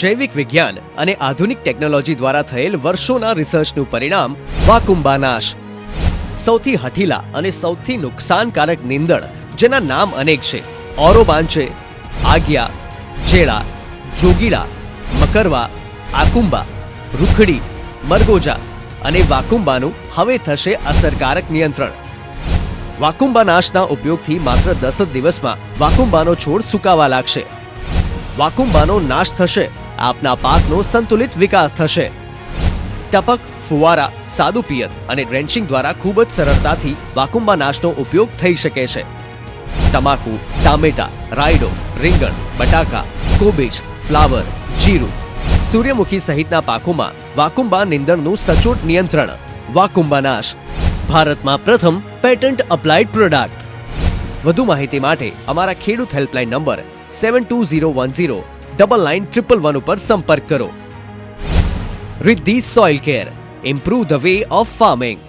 જૈવિક વિજ્ઞાન અને આધુનિક ટેકનોલોજી દ્વારા થયેલ વર્ષોના રિસર્ચનું પરિણામ વાકુંબાનાશ. સૌથી હઠીલા અને સૌથી નુકસાનકારક નીંદણ, જેના નામ અનેક છે. ઓરોબાંચે, આગિયા ચેડા જોગીડા, મકરવા, આકુંબા, રૂખડી, મરગોજા અને વાકુંબાનું હવે થશે અસરકારક નિયંત્રણ. વાકુંબાનાશના ઉપયોગથી માત્ર દસ જ દિવસમાં વાકુંબાનો છોડ સુકાવા લાગશે. વાકુંબાનો નાશ થશે, આપના પાકનો સંતુલિત વિકાસ થશે. ટપક, ફુવારા, સાદુ પિયત અને ડ્રેન્ચિંગ દ્વારા ખૂબ જ સરળતાથી વાકુંબા નાશનો ઉપયોગ થઈ શકે છે. તમાકુ, ટામેટા, રાયડો, રીંગણ, બટાકા, કોબીજ, ફ્લાવર, જીરું, સૂર્યમુખી સહિતના પાકોમાં વાકુંબા નિંદણનું સચોટ નિયંત્રણ. વાકુંબા નાશ. ભારતમાં પ્રથમ પેટન્ટ અપ્લાઇડ પ્રોડક્ટ. વધુ માહિતી માટે અમારા ખેડૂત helpline number seven two zero one zero double nine triple one ઉપર સંપર્ક કરો Riddhi soil care improve the way of farming